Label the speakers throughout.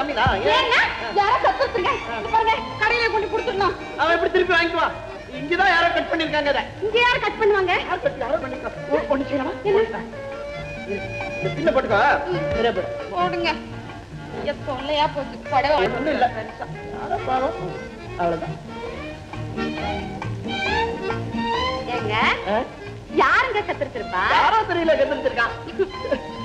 Speaker 1: கம்மி தான்
Speaker 2: யாரோ பாருங்க கடையில கொண்டு கொடுத்துடணும்.
Speaker 1: அவன் எப்படி திருப்பி வாங்கிக்குவான் இங்கதான் யாரோ கட் பண்ணிருக்காங்க அதை
Speaker 2: இங்க யார் கட் பண்ணுவாங்க?
Speaker 1: யார் பண்ணிருக்காங்க ஒண்ணு செய்யலாமா? இந்த பின்ன போட்டுக்கோ. சரியா போயிடும்
Speaker 2: போடுங்க. தொல்லையா போச்சு. புடவை.
Speaker 1: ஒண்ணும் இல்ல. அவ்வளவுதான்.
Speaker 2: ஏங்க?
Speaker 1: ஆ?
Speaker 2: யாருங்க கத்திருப்பா
Speaker 1: யாரோ தெரியல கண்டுருக்கான்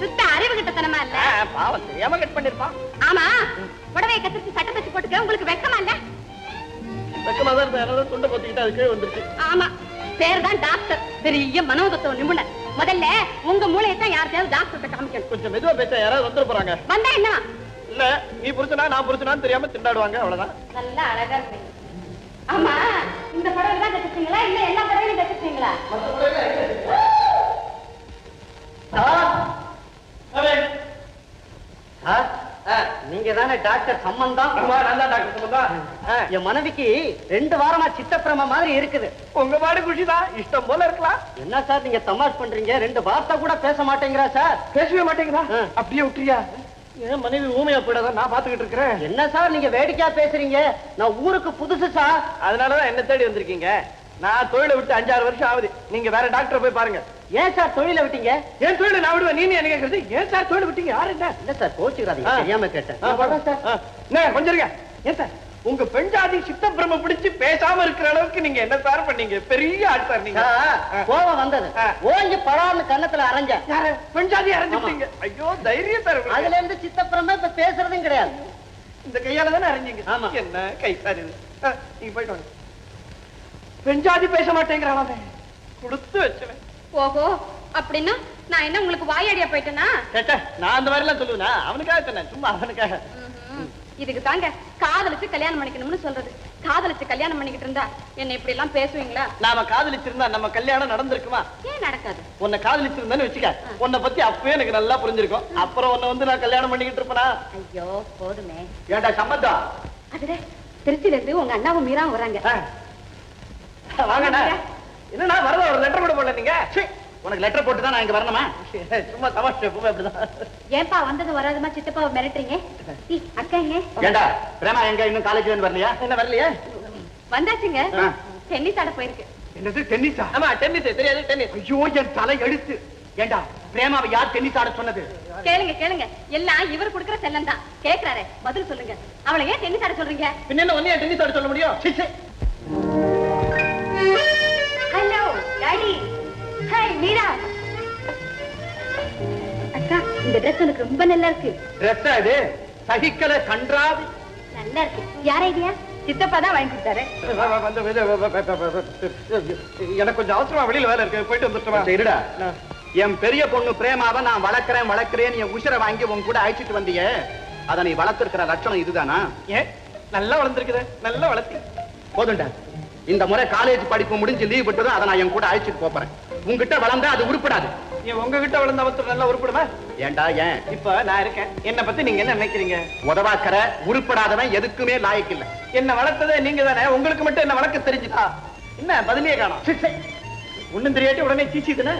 Speaker 2: சுத்த அறிவு கிட்டத்தனமா இல்ல?
Speaker 1: பாவம் தெரியாம கட் பண்ணிருப்பான்
Speaker 2: ஆமா. புடவையை கத்திரிச்சு சட்டை தச்சு போட்டுக்க உங்களுக்கு வெக்கமா இல்ல?
Speaker 1: வெக்கமா தான் இருந்தா யாராவது துண்டை பொத்திக்கிட்டு அது கீழே வந்துருச்சு.
Speaker 2: ஆமா. பேர் தான் டாக்டர். பெரிய மனோதத்துவ நிபுணர். முதல்ல உங்க மூளையை தான் யார்கிட்டயாவது காமிக்கணும்.
Speaker 1: கொஞ்சம் மெதுவா பேச யாராவது வந்துட போறாங்க.
Speaker 2: வந்தா என்ன?
Speaker 1: இல்ல நீ புரிச்சனா நான் புரிச்சனான்னு தெரியாம திண்டாடுவாங்க அவ்வளவுதான்.
Speaker 2: நல்லா அழகா ஆமா. இந்த புடவை தான் கத்துச்சீங்களா இல்ல எல்லா புடவையும் கத்துச்சீங்களா
Speaker 3: நீங்க தானே டாக்டர் சம்பந்தம்?
Speaker 1: டாக்டர் சம்பந்தம்.
Speaker 3: என் மனைவிக்கு ரெண்டு வாரமா சித்தப்பிரம மாதிரி இருக்குது.
Speaker 1: உங்க பாடு குஷிதான் இஷ்டம் போல இருக்கலாம்
Speaker 3: என்ன சார் நீங்க தமாஷ் பண்றீங்க? ரெண்டு வார்த்தை கூட பேச மாட்டேங்கிறா சார்.
Speaker 1: பேசவே மாட்டேங்கிறா. அப்படியே விட்டுறியா? என் மனைவி ஊமையா போயிடாத நான் பாத்துக்கிட்டு இருக்கிறேன்.
Speaker 3: என்ன சார் நீங்க வேடிக்கையா பேசுறீங்க? நான் ஊருக்கு புதுசு சார்.
Speaker 1: அதனாலதான் என்ன தேடி வந்திருக்கீங்க. நான் தொழிலை விட்டு அஞ்சாறு வருஷம் ஆகுது. நீங்க வேற டாக்டர் போய் பாருங்க.
Speaker 3: ஏன் சார் தொழில விட்டீங்க?
Speaker 1: ஏன் தொழிலை நான் விடுவேன்? நீ என்ன கேக்குறது? ஏன் சார் தொழில் விட்டீங்க? யாரு என்ன?
Speaker 3: இல்ல சார் கோச்சுக்கிறாதீங்க. தெரியாம கேட்டேன்.
Speaker 1: கொஞ்சம் இருங்க. ஏன் சார்? உங்க பெண் ஜாதி சித்தப்பிரம பிடிச்சு பேசாம இருக்கிற அளவுக்கு நீங்க என்ன சார் பண்ணீங்க? பெரிய ஆள் சார் நீங்க.
Speaker 3: கோவம் வந்தது. ஓங்கி படார்னு கன்னத்துல அரைஞ்சேன்.
Speaker 1: யாரு? பெண் ஜாதி அரைஞ்சுட்டீங்க ஐயோ தைரியம் சார்.
Speaker 3: அதுல இருந்து சித்தப்பிரம இப்ப பேசுறதும் கிடையாது.
Speaker 1: இந்த கையால தானே அரைஞ்சீங்க?
Speaker 3: ஆமா.
Speaker 1: என்ன கை சார் இது? நீங்க போயிட்டு வாங்க. பெண் ஜாதி பேச மாட்டேங்கிறானே கொடுத்து வச்சுவேன்.
Speaker 2: ஓஹோ அப்படின்னா நான் என்ன உங்களுக்கு வாயடியா போயிட்டேனா?
Speaker 1: கேட்ட நான் அந்த மாதிரி எல்லாம் சொல்லுவேனா? அவனுக்காக சொன்னேன் சும்மா அவனுக்காக.
Speaker 2: இதுக்கு தாங்க காதலிச்சு கல்யாணம் பண்ணிக்கணும்னு சொல்றது. காதலிச்சு கல்யாணம் பண்ணிக்கிட்டு இருந்தா என்ன இப்படி எல்லாம் பேசுவீங்களா?
Speaker 1: நாம காதலிச்சிருந்தா நம்ம கல்யாணம் நடந்திருக்குமா?
Speaker 2: ஏன் நடக்காது?
Speaker 1: உன்னை காதலிச்சிருந்தேன்னு வச்சுக்க. உன்னை பத்தி அப்பவே எனக்கு நல்லா புரிஞ்சிருக்கும். அப்புறம் உன்னை வந்து நான் கல்யாணம் பண்ணிக்கிட்டு இருப்பேனா?
Speaker 2: ஐயோ போதுமே.
Speaker 1: ஏண்டா சம்பந்தம்
Speaker 2: அதுடே திருச்சியில இருந்து உங்க அண்ணாவும் மீறாவும் வராங்க.
Speaker 1: வாங்கண்ணா. என்னண்ணா வரத ஒரு லெட்டர் கூட போடல நீங்க?
Speaker 3: உனக்கு லெட்டர் போட்டு தான் நான் இங்க வரணுமா?
Speaker 1: சும்மா தமாஷ் எப்பவுமே அப்படிதான்.
Speaker 2: ஏன்பா வந்தது வராதுமா சித்தப்பாவை மிரட்டுறீங்க? அக்கா எங்க?
Speaker 3: ஏண்டா பிரேமா எங்க? இன்னும் காலேஜ் வந்து வரலையா?
Speaker 1: என்ன வரலையே?
Speaker 2: வந்தாச்சுங்க. டென்னிஸ் ஆட போயிருக்கு.
Speaker 3: என்னது டென்னிஸா?
Speaker 1: ஆமா டென்னிஸ் தெரியாது டென்னிஸ்.
Speaker 3: ஐயோ என் தலை எழுத்து ஏண்டா பிரேமாவை யார் டென்னிஸ் ஆட சொன்னது?
Speaker 2: கேளுங்க கேளுங்க. எல்லாம் இவர் கொடுக்கிற செல்லம் தான். கேக்குறாரு பதில் சொல்லுங்க. அவளை ஏன் டென்னிஸ் ஆட சொல்றீங்க?
Speaker 1: பின்ன என்ன ஒன்னே டென்னிஸ் ஆட சொல்ல முடியும்?
Speaker 2: மீரா. அக்கா இந்த ட்ரெஸ் உனக்கு ரொம்ப நல்லா இருக்கு
Speaker 3: ட்ரெஸ்ஸா இது? சகிக்கல கன்றாவி
Speaker 2: நல்லா இருக்கு யார் ஐடியா? சித்தப்பா தான் வாங்கி கொடுத்தாரு.
Speaker 1: எனக்கு கொஞ்சம் அவசரமா வெளியில வேலை இருக்கு. போயிட்டு வந்துட்டுமா
Speaker 3: இருடா. என் பெரிய பொண்ணு பிரேமாவை நான் வளர்க்கறேன் வளர்க்கறேன் என் உசிரை வாங்கி உன் கூட அழைச்சிட்டு வந்தியே. அத நீ வளர்த்திருக்கிற லட்சணம் இதுதானா?
Speaker 1: ஏன்? நல்லா வளர்ந்துருக்குது. நல்லா வளர்த்தி.
Speaker 3: போதும்டா. இந்த முறை காலேஜ் படிப்பு முடிஞ்சு லீவ் விட்டதும் அதை நான் என் கூட அழைச்சிட்டு போறேன். உன்கிட்ட வளர்ந்தா அது உருப்படாது.
Speaker 1: ஏன் உங்ககிட்ட வளர்ந்த அவசரம் நல்லா உருப்படுமா?
Speaker 3: ஏண்டா ஏன்?
Speaker 1: இப்ப நான் இருக்கேன். என்ன பத்தி நீங்க என்ன நினைக்கிறீங்க?
Speaker 3: உதவாக்கற உருப்படாதவன் எதுக்குமே லாயக்கு இல்ல.
Speaker 1: என்ன வளர்த்ததே நீங்க தானே? உங்களுக்கு மட்டும் என்ன வளர்க்க தெரிஞ்சுதா? என்ன பதிலே காணும்? ஒண்ணும் தெரியாட்டி உடனே சீச்சிதுன்னு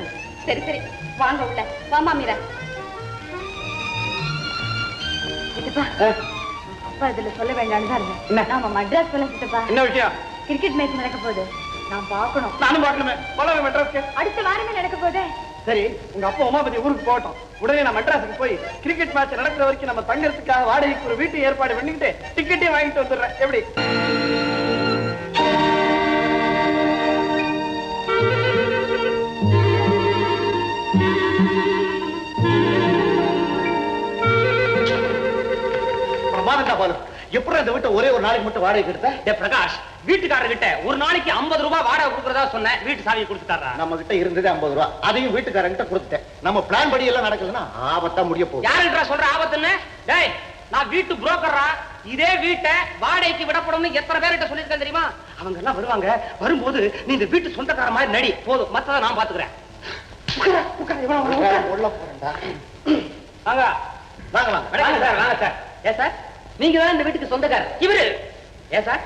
Speaker 2: சரி சரி. வாங்க உள்ள. வாமா மீரா. அப்பா இதுல சொல்ல வேண்டாம்னு தான் இருந்தேன்.
Speaker 1: என்ன?
Speaker 2: நாம மட்ராஸ் போல சித்தப்பா
Speaker 1: என்ன விஷயம்?
Speaker 2: கிரிக்கெட் மேட்ச் நடக்க போகுது. நான் பார்க்கணும்.
Speaker 1: நானும் பார்க்கணுமே. போலாம் மெட்ராஸ்க்கு.
Speaker 2: அடுத்த வாரமே நடக்க போகுதே?
Speaker 1: சரி உங்க அப்பா உமாபதி ஊருக்கு போகட்டும். உடனே நான் மெட்ராஸுக்கு போய் கிரிக்கெட் மேட்ச் நடக்கிற வரைக்கும் நம்ம தங்கறதுக்காக வாடகைக்கு ஒரு வீட்டு ஏற்பாடு பண்ணிக்கிட்டு டிக்கெட்டையும் வாங்கிட்டு வந்துடுறேன். எப்படி?
Speaker 3: பிரமாதண்டா பாலு எப்படி அந்த வீட்டை ஒரே ஒரு நாளைக்கு மட்டும் வாடகை எடுத்த?
Speaker 4: டே பிரகாஷ் வீட்டுக்காரர்கிட்ட ஒரு நாளைக்கு 50 ரூபாய் வாடகை கொடுக்கறதா சொன்னேன். வீட்டு சாவியை கொடுத்துட்டாரா?
Speaker 3: நம்ம கிட்ட இருந்தது ஐம்பது ரூபா. அதையும் வீட்டுக்காரங்கிட்ட கொடுத்துட்டேன். நம்ம பிளான் படி எல்லாம் நடக்கலன்னா ஆபத்தா முடிய போகுது.
Speaker 4: யாருன்றா சொல்ற ஆபத்துன்னு டேய் நான் வீட்டு புரோக்கரா இதே வீட்டை வாடகைக்கு விடப்படும்னு எத்தனை பேர்கிட்ட சொல்லியிருக்கேன் தெரியுமா? அவங்க எல்லாம் வருவாங்க. வரும்போது நீ இந்த வீட்டு சொந்தக்கார மாதிரி நடி. போதும் மத்தத நான் பாத்துக்கிறேன்.
Speaker 3: உள்ள போறேன்டா.
Speaker 4: வாங்க.
Speaker 3: வாங்க
Speaker 4: சார் வாங்க சார். ஏ சார்? நீங்க தான் இந்த வீட்டுக்கு சொந்தக்காரர். இவரு. ஏ சார்?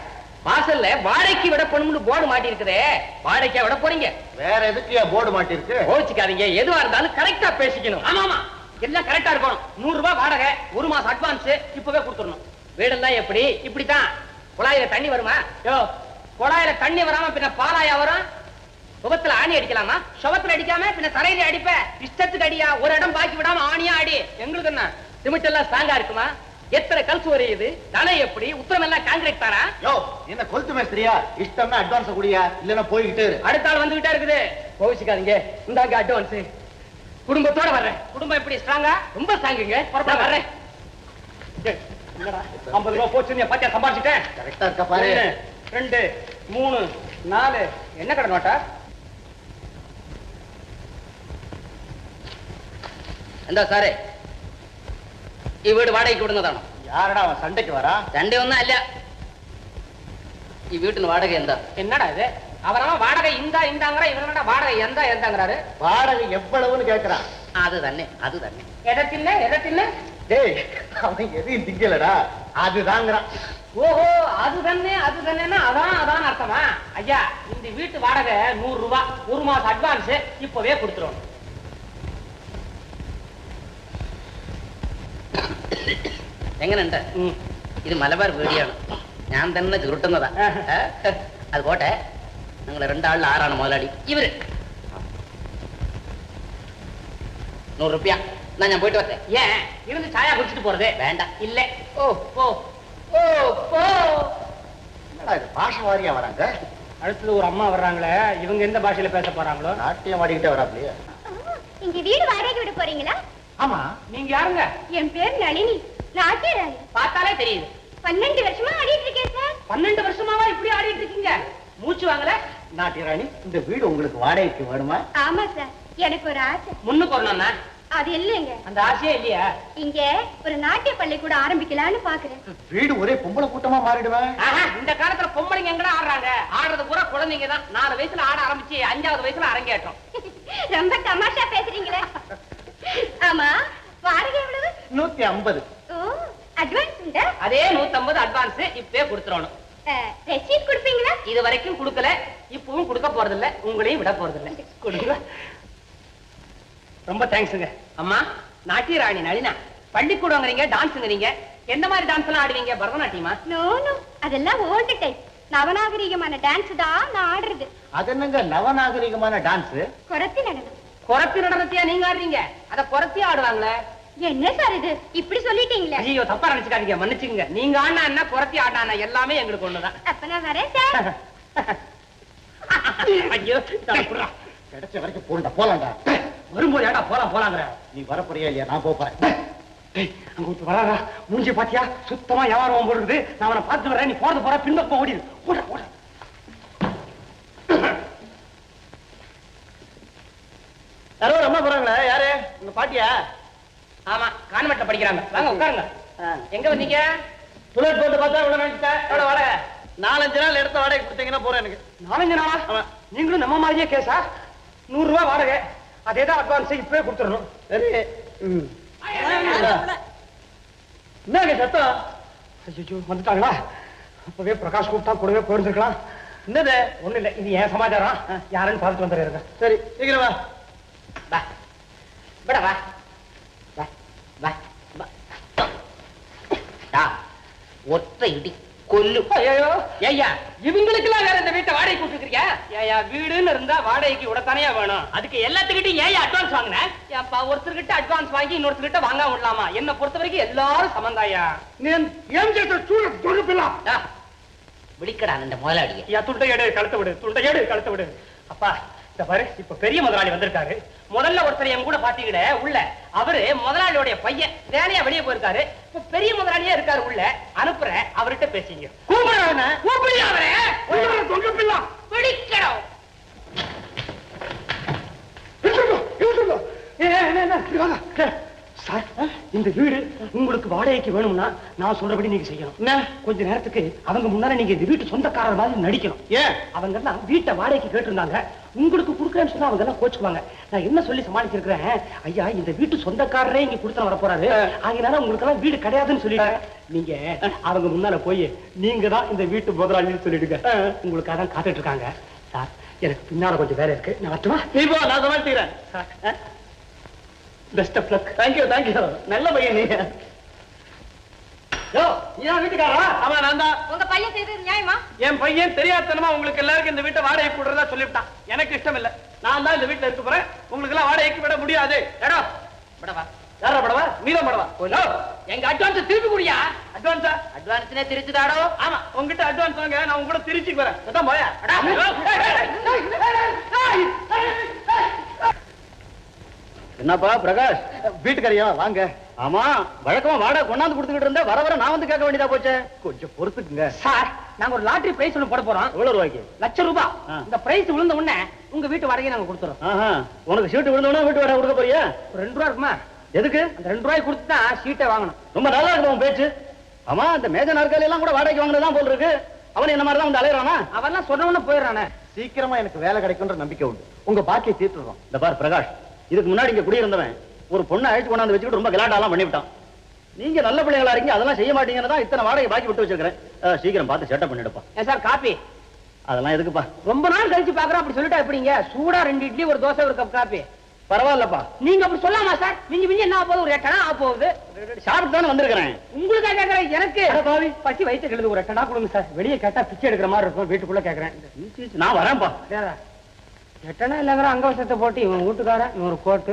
Speaker 4: வாசல்ல வாடகைக்கு விடப்படும்னு போர்டு மாட்டி இருக்குதே வாடகைக்கா விட போறீங்க?
Speaker 3: வேற எதுக்கு போர்டு மாட்டிருக்கு?
Speaker 4: கோச்சிக்காதீங்க. எதுவா இருந்தாலும் கரெக்டா பேசிக்கணும். ஆமா ஆமா. எல்லாம் கரெக்டா இருக்கணும். நூறு ரூபாய் வாடகை ஒரு மாசம் அட்வான்ஸ் இப்பவே கொடுத்துடணும். வீடெல்லாம் எப்படி? இப்படித்தான். குழாயில தண்ணி வருமா? யோ குழாயில தண்ணி வராம பின்ன பாலாயா வரும்? முகத்துல ஆணி அடிக்கலாமா? சுவத்துல அடிக்காம பின்ன தரையில அடிப்ப? இஷ்டத்துக்கு அடியா? ஒரு இடம் பாக்கி விடாம ஆணியா அடி. எங்களுக்கு என்ன சிமெண்ட் எல்லாம் ஸ்ட்ராங்கா இருக்குமா? எத்தனை கல் சுவரையுது தலை எப்படி உத்தரம் எல்லாம் காங்கிரீட் தானா
Speaker 3: யோ என்ன கொளுத்து மேஸ்திரியா இஷ்டம்னா அட்வான்ஸ் குடியா இல்லன்னா போய்கிட்டு இரு.
Speaker 4: அடுத்த ஆள் வந்துகிட்டே இருக்குது கோவிச்சுக்காதீங்க இந்தாங்க அட்வான்ஸ் குடும்பத்தோட வர்றேன் குடும்பம் எப்படி ஸ்ட்ராங்கா ரொம்ப ஸ்ட்ராங்குங்க புறப்பட வர்றேன் ஏய், என்னடா ஐம்பது ரூபா போச்சு நீ பாத்தியா சம்பாதிச்சிட்டேன்
Speaker 3: கரெக்டா இருக்கா பாரு
Speaker 4: ஒண்ணு, ரெண்டு மூணு நாலு என்ன கடை நோட்டா എന്താ സാറേ ഈ വീട് വാടകയ്ക്ക് വിടുന്നതാണോ?
Speaker 3: யாரடா அவன் சண்டைக்கு வரா
Speaker 4: சண்டைയൊന്നും അല്ല ഈ വീട്ടിന് வாடகை എന്താ? என்னடா இது அவரவன் வாடகை இந்தா இந்தாங்கிற இவனோட வாடகை எந்தா எந்தாங்கிறாரு
Speaker 3: வாடகை எவ்வளவுன்னு கேக்குறான்
Speaker 4: അത് തന്നെ അത് തന്നെ. இடத்தில்ல இடத்தில்ல
Speaker 3: டேய் அவன் எதையும் திங்கலடா அதுதாங்கிறான்
Speaker 4: ஓஹோ அது தானே அது தானேன்னா அதான் அதான் அர்த்தமா ஐயா இந்த வீட்டு வாடகை நூறு ரூபா ஒரு மாசம் அட்வான்ஸ் இப்பவே கொடுத்துருவோம்
Speaker 5: എങ്ങനെയുണ്ട് ഇത് മലബാർ വീടിയാണ് ഞാൻ തന്നെ ചുരുട്ടുന്നതാ ഏ? അത് പോട്ടെ നിങ്ങൾ രണ്ടാളിൽ ആരാണ് മുതലാളി ഇവര് നൂറ് റുപ്യ എന്നാ ഞാൻ പോയിട്ട് വരട്ടെ
Speaker 4: ஏன் இருந்து சாயா குடிச்சிட்டு போறதே
Speaker 5: വേണ്ട
Speaker 4: இல்ல ஓ ஓ ஓ ஓ
Speaker 3: என்னடா இது பாஷ வாரியா வராங்க
Speaker 4: அடுத்தது ஒரு அம்மா வர்றாங்களே இவங்க எந்த பாஷையில பேச போறாங்களோ
Speaker 3: நாட்டியம் ஆடிக்கிட்டே வராப்லையே
Speaker 2: இங்க வீடு வாடகைக்கு விட போறீங்களா
Speaker 3: ஆமா
Speaker 4: நீங்க யாருங்க?
Speaker 2: என் பேர் நளினி. நாட்டியராணி
Speaker 4: பார்த்தாலே தெரியுது.
Speaker 2: பன்னெண்டு வருஷமா ஆடிட்டு இருக்கேன் சார்.
Speaker 4: பன்னெண்டு வருஷமாவா இப்படி ஆடிட்டு இருக்கீங்க? மூச்சு வாங்கல?
Speaker 3: நாட்டியராணி இந்த வீடு உங்களுக்கு வாடகைக்கு வேணுமா?
Speaker 2: ஆமா சார். எனக்கு ஒரு ஆசை.
Speaker 4: முன்னுக்கு வரணும்னா?
Speaker 2: அது இல்லைங்க.
Speaker 4: அந்த ஆசையே இல்லையா?
Speaker 2: இங்க ஒரு நாட்டிய பள்ளிக்கூடம் ஆரம்பிக்கலாம்னு பாக்குறேன்.
Speaker 3: வீடு ஒரே பொம்பளை கூட்டமா மாறிடுவேன்
Speaker 4: ஆஹா, இந்த காலத்துல பொம்பளைங்க எங்கடா ஆடுறாங்க? ஆடுறது பூரா குழந்தைங்க தான். நாலு வயசுல ஆட ஆரம்பிச்சு அஞ்சாவது வயசுல அரங்கேற்றம்.
Speaker 2: ரொம்ப தமாஷா பேசுறீங்களே. ஆமா வாடகை எவ்வளவு?
Speaker 3: நூத்தி ஐம்பது.
Speaker 2: அட்வான்ஸ் உண்டா?
Speaker 4: அதே நூத்தம்பது அட்வான்ஸ் இப்பவே கொடுத்துடணும்.
Speaker 2: ரெசீட் கொடுப்பீங்களா?
Speaker 4: இது வரைக்கும் கொடுக்கல இப்பவும் கொடுக்க போறது இல்ல உங்களையும் விட போறது இல்ல கொடுங்க. ரொம்ப தேங்க்ஸுங்க அம்மா நாட்டிய ராணி நளினா பள்ளிக்கூடங்கிறீங்க டான்ஸுங்கிறீங்க எந்த மாதிரி டான்ஸ் எல்லாம் ஆடுவீங்க? பரதநாட்டியமா?
Speaker 2: நோ நோ அதெல்லாம் ஓல்டு டைப் நவநாகரிகமான டான்ஸ் தான் நான் ஆடுறது.
Speaker 3: அது என்னங்க நவநாகரிகமான டான்ஸ்
Speaker 2: குரத்தி நடனம்
Speaker 4: குறத்தி நடனத்தையா நீங்க ஆடுறீங்க? அத குறத்தி ஆடுவாங்களே?
Speaker 2: என்ன சார் இது? இப்படி சொல்லிட்டீங்களே.
Speaker 4: ஐயோ தப்பா நினைச்சுக்காதீங்க மன்னிச்சுங்க நீங்க ஆடினா என்ன குறத்தி ஆடினா எல்லாமே எங்களுக்கு ஒண்ணுதான்.
Speaker 2: அப்ப நான் வரேன் சார்.
Speaker 4: ஐயோ.
Speaker 3: கிடைச்ச வரைக்கும் போண்டா போலாம்டா.
Speaker 4: வரும்போது ஏடா போலாம் போலாங்கிற
Speaker 3: நீ வரப்போறியா இல்லையா? நான் போறேன்
Speaker 4: டேய், அங்க ஒருத்தர் மூஞ்சி பாத்தியா? சுத்தமா வியாபாரம் போடுறது நான் அவனை பார்த்து வரேன். நீ போறது போற பின்பக்கம் ஓடிடு ஓட ஓட
Speaker 3: யாரோ ஒரு அம்மா போறாங்களே யாரு உங்க பாட்டியா?
Speaker 4: ஆமா கான்வென்ட்ல படிக்கிறாங்க. வாங்க உட்காருங்க. எங்க வந்தீங்க?
Speaker 3: புல்லட் போட்டு பார்த்தா இவ்வளவு நினைச்சிட்டேன்
Speaker 4: எவ்வளவு வாடகை.
Speaker 3: நாலஞ்சு நாள் எடுத்த வாடகை கொடுத்தீங்கன்னா போறேன் எனக்கு.
Speaker 4: நாலஞ்சு நாளா?
Speaker 3: ஆமா.
Speaker 4: நீங்களும் நம்ம மாதிரியே கேஸா? நூறு ரூபாய் வாடகை. அதே தான் அட்வான்ஸ் இப்பவே கொடுத்துடணும்.
Speaker 3: சரி. ம். என்னங்க சத்தம்?
Speaker 4: ஐயோ வந்துட்டாங்களா? அப்பவே பிரகாஷ் கூப்பிட்டா கூடவே போயிருந்துருக்கலாம்.
Speaker 3: என்னது?
Speaker 4: ஒண்ணு இல்ல. இது என் சமாச்சாரம். யாருன்னு பார்த்துட்டு வந்துடுறேன்.
Speaker 3: சரி சீக்கிரம் வா.
Speaker 5: விட வா ஒற்றை இடி கொல்லு
Speaker 4: ஐயோ ஐயா இவங்களுக்கெல்லாம் வேற இந்த வீட்டை வாடகை கூட்டுக்கிறியா ஐயா வீடுன்னு இருந்தா வாடகைக்கு உடத்தானே வேணும் அதுக்கு எல்லாத்துக்கிட்டையும் ஏன் அட்வான்ஸ் வாங்கினேன் ஏப்பா ஒருத்தர்கிட்ட அட்வான்ஸ் வாங்கி இன்னொருத்தர்கிட்ட வாங்க விடலாமா என்னை பொறுத்த வரைக்கும் எல்லாரும் சமந்தாயா
Speaker 3: நான் ஏன் கேட்ட சூழல்
Speaker 5: தொழுப்பிலாம் விழிக்கடா அந்த முதலாளி
Speaker 4: ஐயா துண்டை எடு கழுத்து விடு துண்டை எடு கழுத்து விடு அப்பா பாரு இப்ப பெரிய முதலாளி வந்திருக்காரு முதல்ல ஒருத்தர் கூட பாத்தீங்களே உள்ள அவரு முதலாளியோடைய பையன் வேலையா வெளியே போயிருக்காரு பெரிய முதலாளியா இருக்காரு உள்ள அனுப்புற அவர்கிட்ட பேசிங்க கூப்பிடுறாங்க கூப்பிடுங்க சார் இந்த வீடு உங்களுக்கு வாடகைக்கு வேணும்னா நான் சொல்றபடி நீங்க செய்யணும்.
Speaker 3: என்ன?
Speaker 4: கொஞ்ச நேரத்துக்கு அவங்க முன்னால நீங்க இந்த வீட்டு சொந்தக்காரர் மாதிரி நடிக்கணும்.
Speaker 3: ஏன்?
Speaker 4: அவங்க எல்லாம் வீட்டை வாடகைக்கு கேட்டிருந்தாங்க. உங்களுக்கு கொடுக்குறேன்னு சொன்னா அவங்க எல்லாம் கோச்சுக்குவாங்க. நான் என்ன சொல்லி சமாளிச்சிருக்கிறேன்? ஐயா இந்த வீட்டு சொந்தக்காரரே இங்க கொடுத்து வர போறாரு அதனால உங்களுக்கு எல்லாம் வீடு கிடையாதுன்னு சொல்லிட்டேன். நீங்க அவங்க முன்னால போய் நீங்க தான் இந்த வீட்டு முதலாளின்னு சொல்லிடுங்க. உங்களுக்கு அதான் காத்துட்டு இருக்காங்க. சார் எனக்கு பின்னால கொஞ்சம் வேலை இருக்கு. நான் வரட்டுமா?
Speaker 3: நீ போ நான் சமாளிச்சுக்கிறேன்.
Speaker 4: Sir,
Speaker 1: best of luck thank you thank you நல்ல பையன் நீ யோ வீட்டுக்காரா ஆமா நான் தான்
Speaker 2: உங்க பையன் செய்தது நியாயமா
Speaker 1: என் பையன் தெரியாதனமா உங்களுக்கு எல்லாருக்கும் இந்த வீட்டை வாடகை கூடுறதா சொல்லிவிட்டான் எனக்கு இஷ்டம் இல்ல நான் தான் இந்த வீட்டுல இருக்க போறேன் உங்களுக்கு எல்லாம் வாடகைக்கு விட முடியாது
Speaker 4: எடோ விடவா
Speaker 1: யாரா படவா நீதான் படவா
Speaker 4: யோ, எங்க அட்வான்ஸ் திருப்பி குடியா
Speaker 1: அட்வான்ஸா
Speaker 5: அட்வான்ஸ்னே திருச்சுதாடோ
Speaker 1: ஆமா உங்ககிட்ட அட்வான்ஸ் வாங்க நான் உங்க கூட திருச்சி வரேன் அதான் போயா
Speaker 6: என்னப்பா பிரகாஷ்?
Speaker 1: வீட்டுக்காரியா வாங்க.
Speaker 6: ஆமா வழக்கமா வாடகை கொண்டாந்து கொடுத்துக்கிட்டு இருந்தா வர வர நான் வந்து கேட்க வேண்டியதா போச்சே?
Speaker 1: கொஞ்சம் பொறுத்துக்குங்க.
Speaker 4: சார் நாங்க ஒரு லாட்டரி பிரைஸ் ஒண்ணு போட போறோம்.
Speaker 6: எவ்வளவு ரூபாய்க்கு?
Speaker 4: லட்சம் ரூபாய். இந்த பிரைஸ் விழுந்த உடனே உங்க வீட்டு வாடகையை நாங்க கொடுத்துறோம்.
Speaker 6: உனக்கு சீட்டு விழுந்தோன்னா வீட்டு வாடகை கொடுக்க போறியா?
Speaker 4: ரெண்டு ரூபா இருக்குமா?
Speaker 6: எதுக்கு?
Speaker 4: அந்த ரெண்டு ரூபாய் கொடுத்து தான் சீட்டை வாங்கணும்.
Speaker 6: ரொம்ப நல்லா இருக்கு உன் பேச்சு? ஆமா இந்த மேஜ நாற்காலி எல்லாம் கூட வாடகைக்கு வாங்கினதான் போல் இருக்கு அவன் என்ன மாதிரி தான் வந்து அலையறானா?
Speaker 4: அவெல்லாம் சொன்ன உடனே போயிடுறானே.
Speaker 1: சீக்கிரமா எனக்கு வேலை கிடைக்கும்ன்ற நம்பிக்கை உண்டு. உங்க பாக்கியை தீர்த்துறோம்
Speaker 6: இந்த பார் பிரகாஷ் இதுக்கு முன்னாடி இங்க குடியிருந்தவன் ஒரு பொண்ணை அழைச்சு கொண்டாந்து வச்சுக்கிட்டு ரொம்ப கலாட்டாலாம் பண்ணிவிட்டான். நீங்க நல்ல பிள்ளைகளா இருக்கீங்க அதெல்லாம் செய்ய மாட்டீங்கன்னு தான் இத்தனை வாடகை பாக்கி விட்டு வச்சிருக்கிறேன். சீக்கிரம் பார்த்து செட்டப் பண்ணிடுப்பா.
Speaker 4: ஏன் சார் காப்பி.
Speaker 6: அதெல்லாம் எதுக்குப்பா?
Speaker 4: ரொம்ப நாள் கழிச்சு பாக்குறோம் அப்படி சொல்லிட்டா எப்படிங்க? சூடா ரெண்டு இட்லி ஒரு தோசை ஒரு கப் காப்பி.
Speaker 6: பரவாயில்லப்பா.
Speaker 4: நீங்க அப்படி சொல்லாமா சார்? மிஞ்சி மிஞ்சி என்ன போகுது? ஒரு எட்டனா ஆக போகுது?
Speaker 6: சாப்பிட்டு தானே வந்திருக்கிறேன்.
Speaker 4: உங்களுக்கா கேக்குறேன்? எனக்கு. பசி வயிற்று கெடுது ஒரு எட்டனா கொடுங்க சார். வெளியே கேட்டா பிச்சை எடுக்கிற மாதிரி இருக்கும் வீட்டுக்குள்ள கேக்குறேன்.
Speaker 6: நான் வரேன்ப்பா.
Speaker 4: எட்டனா இல்லைங்கிற அங்கவசத்தை போட்டு இவன் வீட்டுக்காரன் இவன் ஒரு கோட்டு